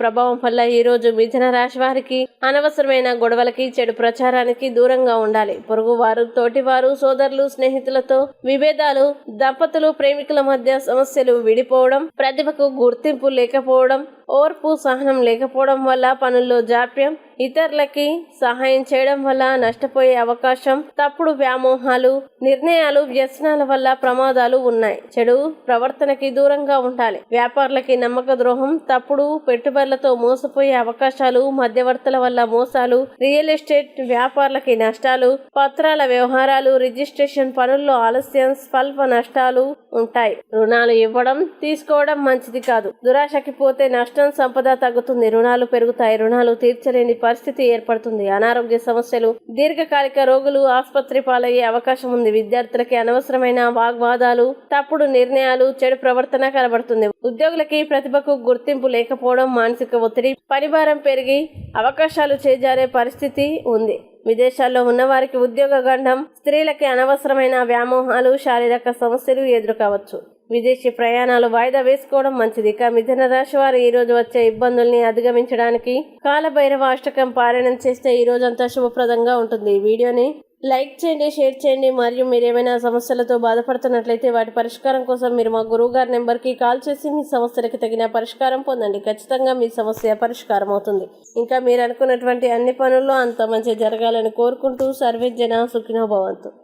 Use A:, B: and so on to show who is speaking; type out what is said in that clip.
A: ప్రభావం వల్ల ఈ రోజు మిథున రాశి వారికి అనవసరమైన గొడవలకి చెడు ప్రచారానికి దూరంగా ఉండాలి. పొరుగువారు తోటివారు సోదరులు స్నేహితులతో విభేదాలు దంపతులు ప్రేమికుల మధ్య సమస్యలు విడిపోవడం ప్రతిభకు గుర్తింపు లేకపోవడం ఓర్పు సహనం లేకపోవడం వల్ల పనుల్లో జాప్యం ఇతరులకి సహాయం చేయడం వల్ల నష్టపోయే అవకాశం తప్పుడు వ్యామోహాలు నిర్ణయాలు వ్యసనాల వల్ల ప్రమాదాలు ఉన్నాయి. చెడు ప్రవర్తనకి దూరంగా ఉండాలి. వ్యాపారులకి నమ్మక ద్రోహం తప్పుడు పెట్టుబడులతో మోసపోయే అవకాశాలు మధ్యవర్తుల వల్ల మోసాలు రియల్ ఎస్టేట్ వ్యాపారులకి నష్టాలు పత్రాల వ్యవహారాలు రిజిస్ట్రేషన్ పనుల్లో ఆలస్యం స్వల్ప నష్టాలు ఉంటాయి. రుణాలు ఇవ్వడం తీసుకోవడం మంచిది కాదు. దురాశకి పోతే నష్టం సంపద తగ్గుతుంది రుణాలు పెరుగుతాయి రుణాలు తీర్చలేని పరిస్థితి ఏర్పడుతుంది. అనారోగ్య సమస్యలు దీర్ఘకాలిక రోగులు ఆసుపత్రి పాలయ్యే అవకాశం ఉంది. విద్యార్థులకి అనవసరమైన వాగ్వాదాలు తప్పుడు నిర్ణయాలు చెడు ప్రవర్తన కనబడుతుంది. ఉద్యోగులకి ప్రతిభకు గుర్తింపు లేకపోవడం మానసిక ఒత్తిడి పనిభారం పెరిగి అవకాశాలు చేజారే పరిస్థితి ఉంది. విదేశాల్లో ఉన్నవారికి ఉద్యోగ గండం స్త్రీలకి అనవసరమైన వ్యామోహాలు శారీరక సమస్యలు ఎదురుకావచ్చు. విదేశీ ప్రయాణాలు వాయిదా వేసుకోవడం మంచిది. ఇక మిథున రాశి వారు ఈ రోజు వచ్చే ఇబ్బందుల్ని అధిగమించడానికి కాలభైరవ అష్టకం పారాయణం చేస్తే ఈ రోజంతా శుభప్రదంగా ఉంటుంది. వీడియోని లైక్ చేయండి షేర్ చేయండి. మరియు మీరు ఏమైనా సమస్యలతో బాధపడుతున్నట్లయితే వాటి పరిష్కారం కోసం మీరు మా గురువు గారి నెంబర్కి కాల్ చేసి మీ సమస్యలకు తగిన పరిష్కారం పొందండి. ఖచ్చితంగా మీ సమస్య పరిష్కారం అవుతుంది. ఇంకా మీరు అనుకున్నటువంటి అన్ని పనుల్లో అంత మంచి జరగాలని కోరుకుంటూ సర్వే జన సుఖినోభవంతు